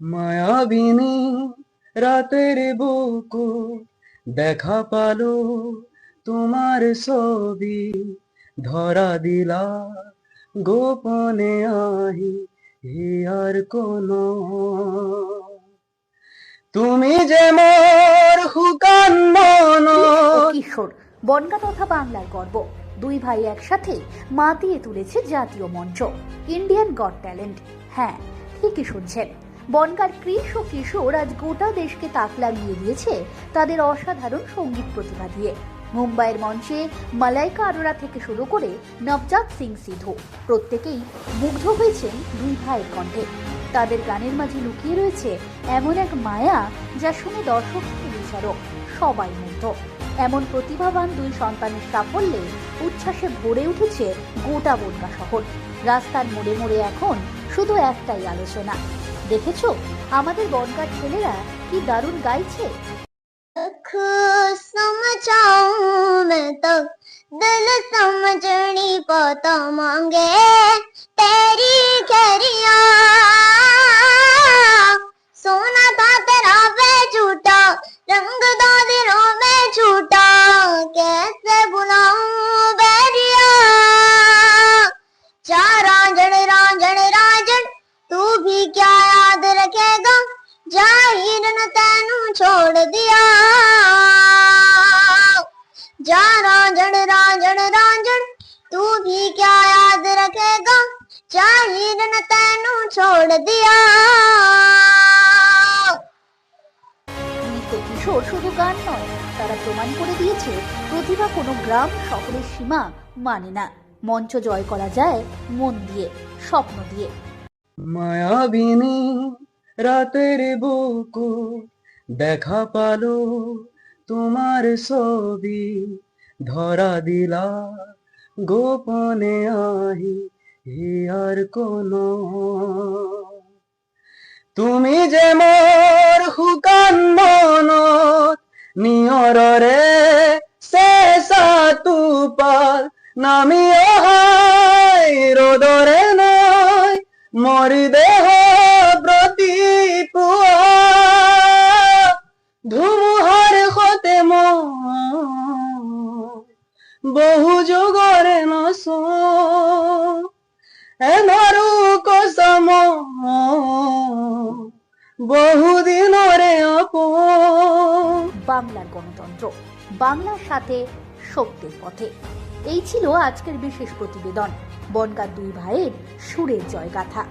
মায়াবিনী রাতের বুকু দেখা পালো তোমার ছবি, ধরা দিলা গোপনে আহি হিয়ার কোন। তুমি যে মোর হুকান মন। কিশোর, বনগা তথা বাংলার গর্ব। দুই ভাই একসাথে মাতিয়ে তুলেছে জাতীয় মঞ্চ। Indian God talent. হ্যাঁ ঠিকই শুনছেন। বনগার কৃষ ও কিশোর আজ গোটা দেশকে তাক লাগিয়ে দিয়েছে তাদের অসাধারণ সংগীত প্রতিভা দিয়ে। মুম্বাইয়ের মঞ্চে মালাইকা আরোরা থেকে শুরু করে নবজাত সিং সিধু। প্রত্যেকেই মুগ্ধ হয়েছেন দুই ভাইয়ের কণ্ঠে। তাদের গানের মাঝে লুকিয়ে রয়েছে এমন এক মায়া যা শুনে দর্শক বিচারক সবাই মুগ্ধ। এমন প্রতিভাবান দুই সন্তানের সাফল্যে উচ্ছ্বাসে ভরে উঠেছে গোটা বনগা শহর। রাস্তার মোড়ে মোড়ে এখন শুধু একটাই আলোচনা। দেখেছো আমাদের বনগার ছেলেরা কি দারুণ গাইছে अख समझाऊं मैं तो दिल समझनी पता मांगे तेरी खैरिया सोना था तेरा वे झूठा रंग दो दिनों में झूठा छोड़ दिया जा रांझण रांझण रांझण तू भी क्या याद रखेगा जाहिर न तेनू छोड़ दिया নৃত্য কিশোর শুধু গান নয় তারা প্রমাণ করে দিয়েছে প্রতিভা কোনো গ্রাম শহরের সীমা মানে না মঞ্চ জয় করা যায় মন দিয়ে স্বপ্ন দিয়ে মায়াবিনী রাতের বুকু দেখা পালো তোমার ছবি, ধরা দিলা গোপনে আহি হিয়ার কোন। তুমি যে মোর হুকান মনত নিয়ରରେ শেষা তুপাল নামি অহাই রোদরে নাই মোর দেহ বহু যুগরে নস। এনারু কসম বহুদিনরে আপন বাংলার গণতন্ত্র, বাংলার সাথে সত্যের পথে। এই ছিল আজকের বিশেষ প্রতিবেদন। বনগার দুই ভাইয়ের সুরের জয়গাথা।